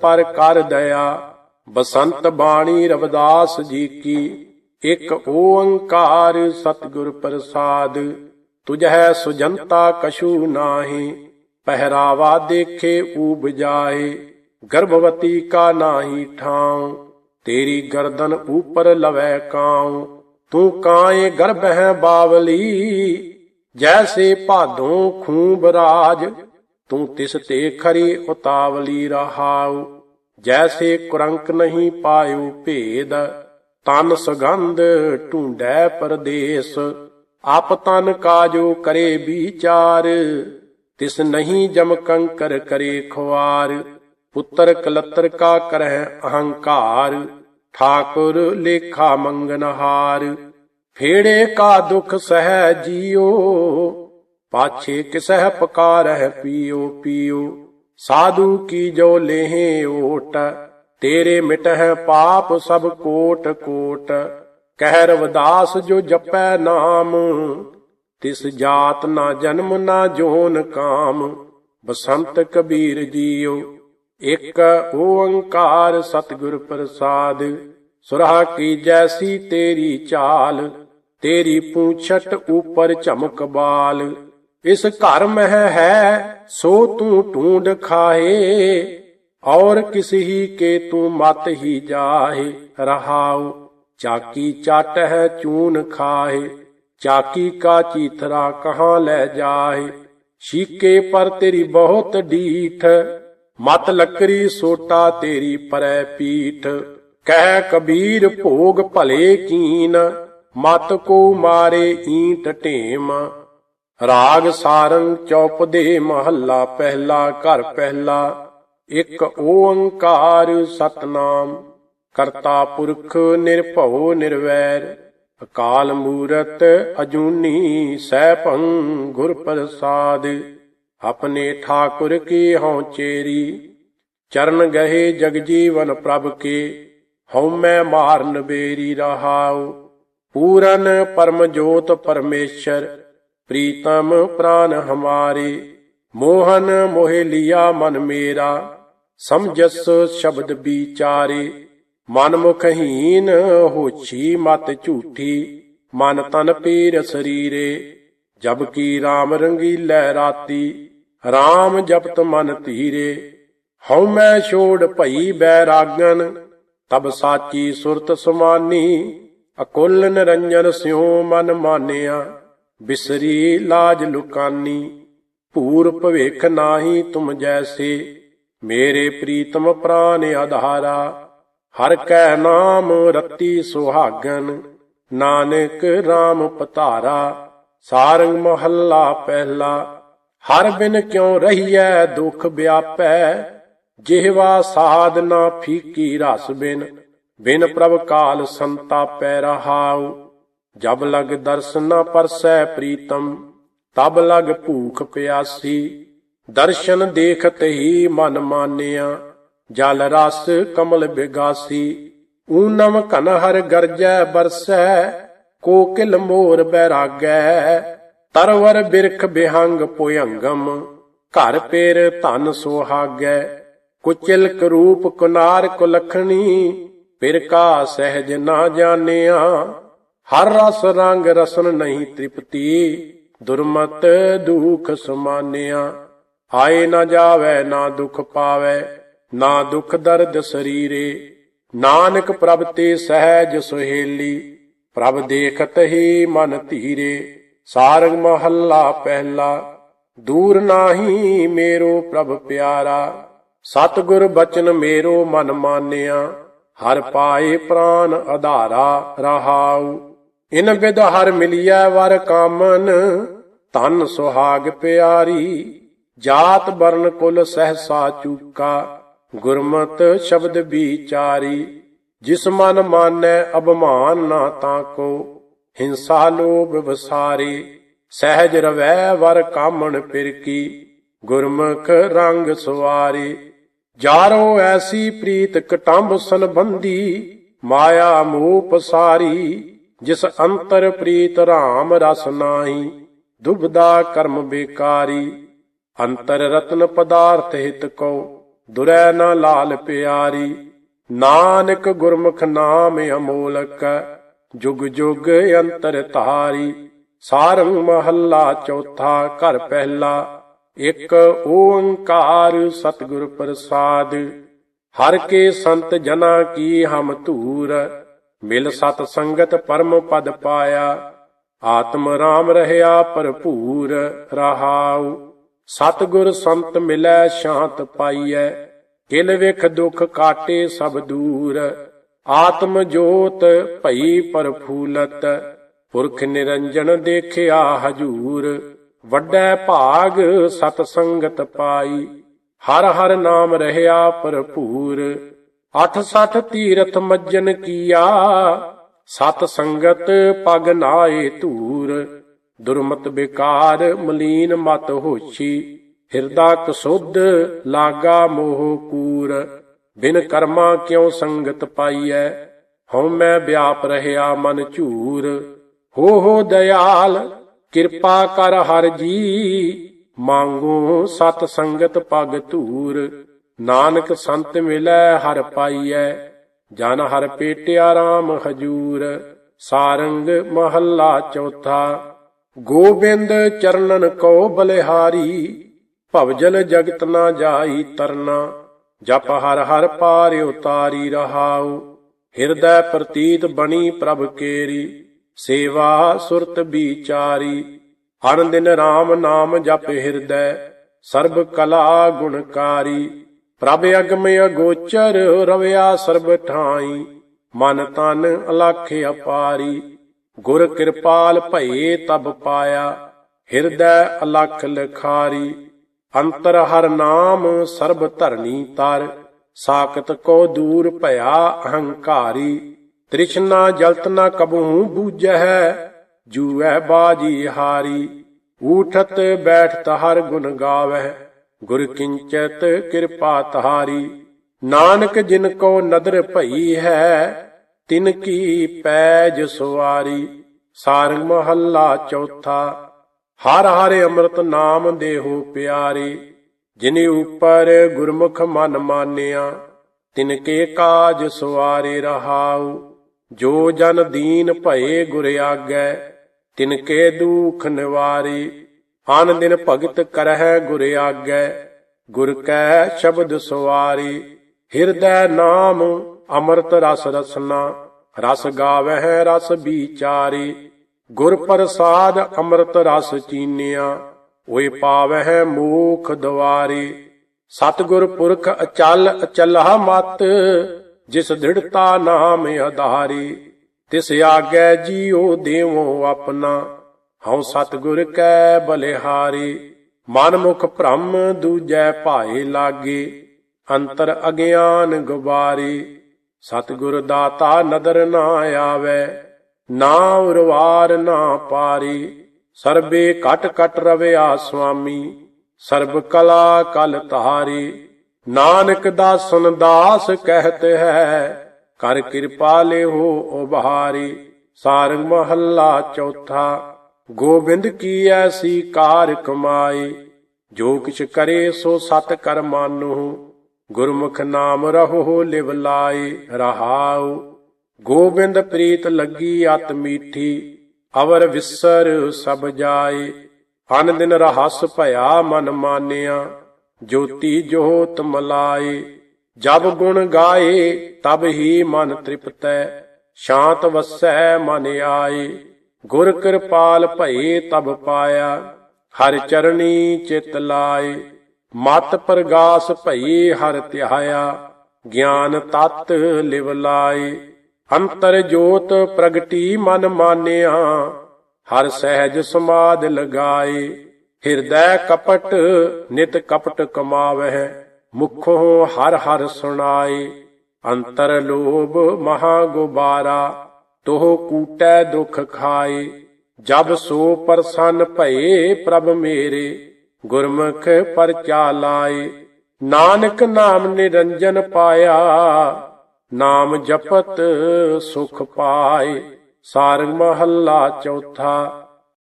ਪਰ ਕਰ ਦਇਆ। ਬਸੰਤ ਬਾਣੀ ਰਵਿਦਾਸ ਜੀ ਕੀ। ਇਕ ਓੰਕਾਰ ਸਤਿਗੁਰ ਪ੍ਰਸਾਦ। ਤੁਝੈ ਸੁਜੰਤਾ ਕਛੂ ਨਾਹੀ। ਪਹਿਰਾਵਾ ਦੇਖੇ ਊਬ ਜਾਏ। ਗਰਭਵਤੀ ਕਾ ਨਾਹੀ ਠਾਉ। ਤੇਰੀ ਗਰਦਨ ਉਪਰ ਲਵੈ ਕਾਉ। ਤੂੰ ਕਾਏ ਗਰਭ ਹੈ ਬਾਵਲੀ। ਜੈਸੇ ਭਾਦੋਂ ਖੂਬ ਰਾਜ। ਤੂੰ ਤਿਸ ਤੇ ਖਰੀ ਉਤਾਵਲੀ ਰਹਾਉ, ਜੈਸੇ ਕੁਰੰਕ ਨਹੀਂ ਪਾਇਓ ਭੇਦ, ਤਨ ਸੁਗੰਧ ਢੂੰਡੈ ਪਰਦੇਸ, ਆਪ ਤਨ ਕਾਜੋ ਕਰੇ ਵਿਚਾਰ, ਤਿਸ ਨਹੀਂ ਜਮ ਕੰਕਰ ਕਰੇ ਖੁਆਰ, ਪੁੱਤਰ ਕਲਤਰ ਕਾ ਕਰਹਿ ਅਹੰਕਾਰ, ਠਾਕੁਰ ਲੇਖਾ ਮੰਗਨਹਾਰ, ਫੇੜੇ ਕਾ ਦੁਖ ਸਹਿ ਜੀਓ ਪਾਛੇ ਕਿਸਹਿ ਪਕਾਰਹਿ ਪੀਓ ਪੀਓ। ਸਾਧੂ ਕੀ ਜੋ ਲੇਹੇ ਓਟ, ਤੇਰੇ ਮਿਟਹਿ ਪਾਪ ਸਭ ਕੋਟ ਕੋਟ। ਕਹਿ ਰਵਦਾਸ ਜੋ ਜਪੈ ਨਾਮ, ਤਿਸ ਜਾਤ ਨਾ ਜਨਮ ਨਾ ਜੋਨ ਕਾਮ। ਬਸੰਤ ਕਬੀਰ ਜੀਓ, ਇੱਕ ਓੰਕਾਰ ਸਤਿਗੁਰ ਪ੍ਰਸਾਦ। ਸੁਰਹਾ ਕੀ ਜੈਸੀ ਤੇਰੀ ਚਾਲ, ਤੇਰੀ ਪੂਛਟ ਉਪਰ ਝਮਕ ਬਾਲ। ਇਸ ਘਰ ਮਹਿ ਹੈ, ਸੋ ਤੂੰ ਢੂੰਡ ਖਾਏ ਔਰ ਕਿਸ ਕੇ ਤੂੰ ਮਤ ਹੀ ਜਾਹੇ, ਰਹਾਉ, ਚਾਕੀ ਚਾਟ ਹੈ ਚੂਨ ਖਾਏ ਚਾਕੀ ਕਾ ਚੀਥਰਾ ਕਹਾਂ ਲੈ ਜਾਏ ਸ਼ੀਕੇ ਪਰ ਤੇਰੀ ਬਹੁਤ ਡੀਠ ਮਤ ਲੱਕਰੀ ਸੋਟਾ ਤੇਰੀ ਪਰੈ ਪੀਠ, ਕਹਿ ਕਬੀਰ ਭੋਗ ਭਲੇ ਕੀਨ, ਮਤ ਕੋ ਮਾਰੇ ਈਂਟ ਢੇਮ ਰਾਗ ਸਾਰੰਗ ਚੌਪ ਦੇ ਮਹੱਲਾ ਪਹਿਲਾ, ਘਰ ਪਹਿਲਾ, ਇੱਕ ਓੰਕਾਰ ਸਤਨਾਮ। ਕਰਤਾ ਪੁਰਖ ਨਿਰਭਉ ਨਿਰਵੈਰ, ਅਕਾਲ ਮੂਰਤ ਅਜੂਨੀ ਸੈਭੰ ਗੁਰ ਪ੍ਰਸਾਦ ਆਪਣੇ ਠਾਕੁਰ ਕੀ ਹਉ ਚੇਰੀ, ਚਰਨ ਗਹੇ ਜਗ ਜੀਵਨ ਪ੍ਰਭ ਕੇ, ਹਉ ਮੈਂ ਮਾਰਨ ਬੇਰੀ ਰਹਾਉ। ਪੂਰਨ ਪਰਮ ਜੋਤ ਪਰਮੇਸ਼ਰ ਪ੍ਰੀਤਮ ਪ੍ਰਾਨ ਹਮਾਰੇ, ਮੋਹਨ ਮੋਹਿ ਲਿਆ ਮਨ ਮੇਰਾ, ਸਮਝਸ ਸ਼ਬਦ ਵਿਚਾਰੇ ਮਨ ਮੁਖਹੀਨ ਹੋਛੀ ਮਤ ਝੂਠੀ, ਮਨ ਤਨ ਪੀਰ ਸਰੀਰੇ, ਜਬ ਕੀ RAM ਰੰਗੀਲੇ ਰਾਤੀ RAM ਜਪਤ ਮਨ ਧੀਰੇ, ਹਉ ਮੈਂ ਛੋੜ ਭਈ ਬੈਰਾਗਨ, ਤਬ ਸਾਚੀ ਸੁਰਤ ਸਮਾਨੀ, ਅਕੁੱਲ ਨਿਰੰਜਨ ਸਿਉ ਮਨ ਮਾਨਿਆ। ਬਿਸਰੀ ਲਾਜ ਲੁਕਾਨੀ, ਭੂਰ ਭਵੇਖ ਨਾਹੀ ਤੁਮ ਜੈਸੇ, ਮੇਰੇ ਪ੍ਰੀਤਮ ਪ੍ਰਾਨ ਆਧਾਰਾ ਹਰ ਕੈ ਨਾਮ ਰਤੀ ਸੁਹਾਗਨ, ਨਾਨਕ RAM ਪਤਾਰਾ, ਸਾਰੰਗ ਮਹੱਲਾ ਪਹਿਲਾ, ਹਰ ਬਿਨ ਕਿਉ ਰਹੀਐ ਦੁਖ ਵਿਆਪੈ, ਜਿਹਵਾ ਸਾਧਨਾ ਫੀਕੀ ਰਸ ਬਿਨ ਬਿਨ ਪ੍ਰਭ ਕਾਲ ਸੰਤਾਪੈ ਰਹਾਉ। ਜਬ ਲਗ ਦਰਸਨਾ ਪਰਸੈ ਪ੍ਰੀਤਮ, ਤਬ ਲਗ ਭੂਖ ਪਿਆਸੀ। ਦਰਸ਼ਨ ਦੇਖਤ ਹੀ ਮਨ ਮਾਨਿਆ, ਜਲ ਰਸ ਕਮਲ ਬਿਗਾਸੀ। ਊਨਮ ਘਨ ਹਰ ਗਰਜੈ ਬਰਸੈ ਕੋਕਿਲ ਮੋਰ ਬੈਰਾਗੈ। ਤਰਵਰ ਬਿਰਖ ਬਿਹੰਗ ਪੁਯੰਗਮ ਘਰ ਪੇਰ ਧਨ ਸੋਹਾਗੈ। ਕੁਚਿਲ ਕਰੂਪ ਕੁਨਾਰ ਕੁਲਖਣੀ ਪਿਰ ਕਾ ਸਹਿਜ ਨਾ ਜਾਣਿਆ। ਹਰ ਰਸ ਰੰਗ ਰਸਨ ਨਹੀਂ ਤ੍ਰਿਪਤੀ, ਦੁਰਮਤ ਦੁਖ ਸਮਾਨਿਆ। ਆਏ ਨਾ ਜਾਵੇ, ਨਾ ਦੁਖ ਪਾਵੇ, ਨਾ ਦੁਖ ਦਰਦ ਸਰੀਰੇ। ਨਾਨਕ ਪ੍ਰਭ ਤੇ ਸਹਿਜ ਸੁਹੇਲੀ, ਪ੍ਰਭ ਦੇਖਤ ਹੀ ਮਨ ਧੀਰੇ। ਸਾਰਗ ਮਹੱਲਾ ਪਹਿਲਾ, ਦੂਰ ਨਾਹੀ ਮੇਰੋ ਪ੍ਰਭ ਪਿਆਰਾ। ਸਤਿਗੁਰ ਬਚਨ ਮੇਰੋ ਮਨ ਮਾਨਿਆ, ਹਰ ਪਾਏ ਪ੍ਰਾਨ ਆਧਾਰਾ ਰਹਾਉ। ਇਨ ਬਿਦ ਹਰ ਮਿਲਿਆ ਵਰ ਕਾਮਨ, ਧਨ ਸੁਹਾਗ ਪਿਆਰੀ, ਜਾਤ ਬਰਨ ਕੁਲ ਸਹਸਾ ਚੂਕਾ, ਗੁਰਮਤ ਸ਼ਬਦ ਵਿਚਾਰੀ, ਜਿਸ ਮਨ ਮਾਨੈ ਅਭਮਾਨ ਨਾ ਤਾਂ ਕੋ, ਹਿੰਸਾ ਲੋਭ ਵਸਾਰੇ, ਸਹਿਜ ਰਵੈ ਵਰ ਕਾਮਣ ਫਿਰ ਗੁਰਮੁਖ ਰੰਗ ਸਵਾਰੇ ਜਾਰੋ ਐਸੀ ਪ੍ਰੀਤ ਕਟੰਬ ਸੰਬੰਧੀ, ਮਾਇਆ ਮੋਹ ਪਸਾਰੀ ਜਿਸ ਅੰਤਰ ਪ੍ਰੀਤ RAM ਰਸ ਨਾਹੀ, ਦੁਬਦਾ ਕਰਮ ਬੇਕਾਰੀ, ਅੰਤਰ ਰਤਨ ਪਦਾਰਥ ਹਿਤ ਕੋ ਦੁਰੈ ਨਾ ਲਾਲ ਪਿਆਰੀ। ਨਾਨਕ ਗੁਰਮੁਖ ਨਾਮ ਅਮੋਲਕ, ਜੁਗ ਜੁਗ ਅੰਤਰ ਧਾਰੀ। ਸਾਰੰਗ ਮਹੱਲਾ ਚੌਥਾ ਘਰ ਪਹਿਲਾ, ਇੱਕ ਓੰਕਾਰ ਸਤਿਗੁਰ ਪ੍ਰਸਾਦ। ਹਰ ਕੇ ਸੰਤ ਜਨਾ ਕੀ ਹਮ ਧੂਰ ਮਿਲ ਸਤ ਸੰਗਤ ਪਰਮ ਪਦ ਪਾਇਆ, ਆਤਮ ਰਾਮ ਰਹਿਆ ਭਰਪੂਰ ਰਹਾਉ। ਸਤਿਗੁਰ ਸੰਤ ਮਿਲੈ ਸ਼ਾਂਤ ਪਾਈਐ, ਕਿਲ ਵਿਖ ਦੁਖ ਕਾਟੇ ਸਭ ਦੂਰ। ਆਤਮ ਜੋਤ ਭਈ ਪਰਫੂਲਤ, ਪੁਰਖ ਨਿਰੰਜਨ ਦੇਖਿਆ ਹਜੂਰ। ਵੱਡੈ ਭਾਗ ਸਤ ਸੰਗਤ ਪਾਈ, ਹਰ ਹਰ ਨਾਮ ਰਹਿਆ ਭਰਪੂਰ। ਅਠ ਸਠ ਤੀਰਥ ਮੱਜਨ ਕੀਆ, ਸਤ ਸੰਗਤ ਪਗ ਨਾਏ ਧੂਰ। ਦੁਰਮਤ ਬਿਕਾਰ ਮਲੀਨ ਮਤ ਹੋਛੀ, ਹਿਰਦਾ ਕਸੁੱਧ ਲਾਗਾ ਮੋਹ ਕੂਰ। ਬਿਨ ਕਰਮਾ ਕਿਉ ਸੰਗਤ ਪਾਈਐ, ਹਉ ਮੈਂ ਵਿਆਪ ਰਹਿਆ ਮਨ ਝੂਰ। ਹੋ ਹੋ ਦਇਆਲ, ਕਿਰਪਾ ਕਰ ਹਰ ਜੀ, ਮੰਗੋ ਸਤ ਸੰਗਤ ਪਗ ਧੂਰ। ਨਾਨਕ ਸੰਤ ਮਿਲੈ ਹਰ ਪਾਈਐ, ਜਨ ਹਰ ਪੇਟਿਆ ਰਾਮ ਹਜੂਰ, ਸਾਰੰਗ ਮਹੱਲਾ ਚੌਥਾ। ਗੋਬਿੰਦ ਚਰਨਨ ਕੋ ਬਲਿਹਾਰੀ, ਭਵਜਲ ਜਗਤ ਨਾ ਜਾਈ ਤਰਨਾ, ਜਪ ਹਰ ਹਰ ਪਾਰ ਉਤਾਰੀ ਰਹਾਉ। ਹਿਰਦੈ ਪ੍ਰਤੀਤ ਬਣੀ ਪ੍ਰਭ ਕੇਰੀ, ਸੇਵਾ ਸੁਰਤ ਵਿਚਾਰੀ। ਹਰ ਦਿਨ RAM ਨਾਮ ਜਪ ਹਿਰਦੈ, ਸਰਬ ਕਲਾ ਗੁਣਕਾਰੀ। ਪ੍ਰਭ ਅਗਮ ਅਗੋਚਰ ਰਵਿਆ ਸਰਬ ਠਾਈ, ਮਨ ਤਨ ਅਲਖ ਅਪਾਰੀ। ਗੁਰ ਕਿਰਪਾਲ ਭਏ ਤਬ ਪਾਇਆ, ਹਿਰਦੈ ਅਲਖ ਲਖਾਰੀ। ਅੰਤਰ ਹਰ ਨਾਮ ਸਰਬ ਧਰਨੀ ਤਰ, ਸਾਖਤ ਕੋ ਦੂਰ ਭਇਆ ਅਹੰਕਾਰੀ। ਤ੍ਰਿਸ਼ਨਾ ਜਲਤ ਨ ਕਬਹੂ ਬੂਝੈ ਜੂਐ ਬਾਜੀ ਹਾਰੀ। ਊਠਤ ਬੈਠਤ ਹਰ ਗੁਣ ਗਾਵਹਿ। ਗੁਰ ਕਿੰਚਤ ਕਿਰਪਾ ਤਹਾਰੀ ਨਾਨਕ ਜਿਨ ਕੋ ਨਦਰ ਭਈ ਹੈ, ਤਿਨ ਕੀ ਪੈਜ ਸੁਵਾਰੀ। ਸਾਰੰਗ ਮਹੱਲਾ ਚੌਥਾ, ਹਰ ਹਰੇ ਅੰਮ੍ਰਿਤ ਨਾਮ ਦੇਹੋ ਪਿਆਰੇ। ਜਿਨੇ ਉਪਰ ਗੁਰਮੁਖ ਮਨ ਮਾਨਿਆ, ਤਿਨ ਕੇ ਕਾਜ ਸਵਾਰੇ ਰਹਾਉ। ਜੋ ਜਨ ਦੀਨ ਭਏ ਗੁਰ ਆਗੈ, ਤਿਨ ਕੇ ਦੁਖ ਨਿਵਾਰੇ। ਆਨ ਦਿਨ ਭਗਤ ਕਰਹਿ ਗੁਰ ਆਗੈ, ਗੁਰ ਕੈ ਸ਼ਬਦ ਸਵਾਰੀ, ਹਿਰਦੈ ਨਾਮ ਅੰਮ੍ਰਿਤ ਰਸ ਰਸਨਾ, ਰਸ ਗਾਵਹਿ ਰਸ ਵਿਚਾਰੀ, ਗੁਰ ਪ੍ਰਸਾਦ ਅੰਮ੍ਰਿਤ ਰਸ ਚੀਨਿਆ ਓਏ ਪਾਵਹਿ ਮੂਖ ਦਵਾਰੀ। ਸਤਿਗੁਰ ਪੁਰਖ ਅਚਲ ਅਚਲਹਾ ਮਤ, ਜਿਸ ਦ੍ਰਿੜਤਾ ਨਾਮ ਆਧਾਰੀ ਤਿਸ ਆਗੈ ਜੀਉ ਦੇਵੋ ਆਪਣਾ। ਹਉ ਸਤਿਗੁਰ ਕੈ ਬਲਿਹਾਰੀ, ਮਨ ਮੁਖ ਭ੍ਰਮ ਦੂਜੈ ਭਾਏ ਲਾਗੇ, ਅੰਤਰ ਅਗਿਆਨ ਗੁਬਾਰੀ, ਸਤਿਗੁਰ ਦਾਤਾ ਨਦਰ ਨਾ ਆਵੇ ਨਾ ਉਰਵਾਰ ਨਾ ਪਾਰੀ, ਸਰਬੇ ਕਟ ਕਟ ਰਵਿਆ ਸੁਆਮੀ ਸਰਬ ਕਲਾ ਕਲ ਧਾਰੀ, ਨਾਨਕ ਦਾਸਨ ਦਾਸ ਕਹਤ ਹੈ, ਕਰ ਕਿਰਪਾ ਲਿਹੋ ਉਭਾਰੀ ਸਾਰੰਗ ਮਹੱਲਾ ਚੌਥਾ ਗੋਬਿੰਦ ਕੀ ਐਸੀ ਕਾਰ ਕਮਾਈ ਜੋ ਕਿਛ ਕਰੇ ਸੋ ਸਤ ਕਰ ਮਾਨੂ। ਗੁਰਮੁਖ ਨਾਮ ਰਹੋ ਲਿਵ ਲਾਈ ਰਹਾਉ। ਗੋਬਿੰਦ ਪ੍ਰੀਤ ਲੱਗੀ ਅਤ ਮੀਠੀ, ਅਵਰ ਵਿਸਰ ਸਭ ਜਾਏ। ਅਨ ਦਿਨ ਰਹਸ ਭਇਆ ਮਨ ਮਾਨਿਆ, ਜੋਤੀ ਜੋਤ ਮਲਾਏ। ਜਬ ਗੁਣ ਗਾਏ, ਤਬ ਹੀ ਮਨ ਤ੍ਰਿਪਤੈ, ਸ਼ਾਂਤ ਵਸੈ ਮਨ ਆਏ। ਗੁਰ ਕਿਰਪਾਲ ਭਏ ਤਬ ਪਾਇਆ, ਹਰ ਚਰਣੀ ਚਿਤ ਲਾਏ। ਮਤ ਪ੍ਰਗਾਸ ਭਈ ਹਰ ਧਿਆਇਆ ਗਿਆਨ ਤਤ ਲਿਵ ਲਾਏ। ਅੰਤਰ ਜੋਤ ਪ੍ਰਗਟੀ ਮਨ ਮਾਨਿਆ, ਹਰ ਸਹਿਜ ਸਮਾਦ ਲਗਾਏ। ਹਿਰਦੈ ਕਪਟ ਨਿਤ ਕਪਟ ਕਮਾਵਹਿ, ਮੁਖੋ ਹਰ ਹਰ ਸੁਣਾਏ। ਅੰਤਰ ਲੋਭ ਮਹਾ ਗੁਬਾਰਾ ਤੋਹ ਕੂਟੈ ਦੁਖ ਖਾਏ, ਜਬ ਸੋ ਪਰਸਨ ਭਏ ਪ੍ਰਭ ਮੇਰੇ, ਗੁਰਮੁਖ ਪਰਚਾ ਲਾਏ। ਨਾਨਕ ਨਾਮ ਨਿਰੰਜਨ ਪਾਇਆ, ਨਾਮ ਜਪਤ ਸੁਖ ਪਾਏ। ਸਾਰੰਗ ਮਹੱਲਾ ਚੌਥਾ